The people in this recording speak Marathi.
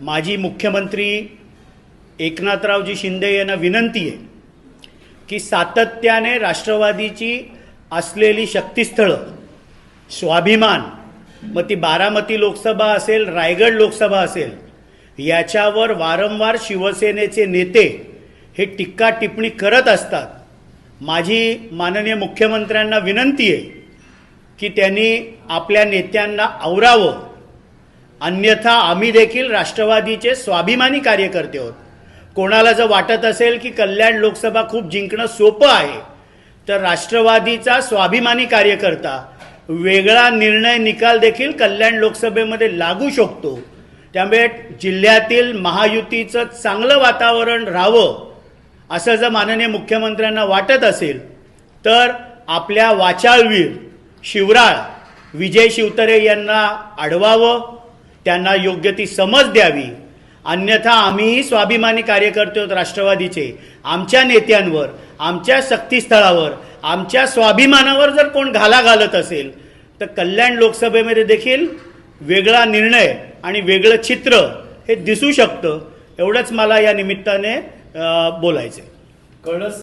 माजी मुख्यमंत्री एकनाथरावजी शिंदे यांना विनंती आहे की सातत्याने राष्ट्रवादीची असलेली शक्तिस्थळं स्वाभिमान मग ती बारामती लोकसभा असेल रायगड लोकसभा असेल याच्यावर वारंवार शिवसेनेचे नेते हे टिक्का टिप्पणी करत असतात. माझी माननीय मुख्यमंत्र्यांना विनंती आहे की त्यांनी आपल्या नेत्यांना आवरावं. अन्यथा आम्ही देखील राष्ट्रवादीचे स्वाभिमानी कार्यकर्ते आहोत. कोणाला जर वाटत असेल की कल्याण लोकसभा खूप जिंकणं सोपं आहे तर राष्ट्रवादीचा स्वाभिमानी कार्यकर्ता वेगळा निर्णय निकाल देखील कल्याण लोकसभेमध्ये लागू शकतो. त्यामुळे जिल्ह्यातील महायुतीचं चांगलं वातावरण राहावं असं जर माननीय मुख्यमंत्र्यांना वाटत असेल तर आपल्या वाचाळवीर शिवराळ विजय शिवतरे यांना अडवावं त्यांना योग्य ती समज द्यावी. अन्यथा आम्हीही स्वाभिमानी कार्यकर्ते आहोत राष्ट्रवादीचे. आमच्या नेत्यांवर आमच्या शक्तीस्थळावर आमच्या स्वाभिमानावर जर कोण घाला घालत असेल तर कल्याण लोकसभेमध्ये देखील वेगळा निर्णय आणि वेगळं चित्र हे दिसू शकतं. एवढंच मला या निमित्ताने बोलायचं कळस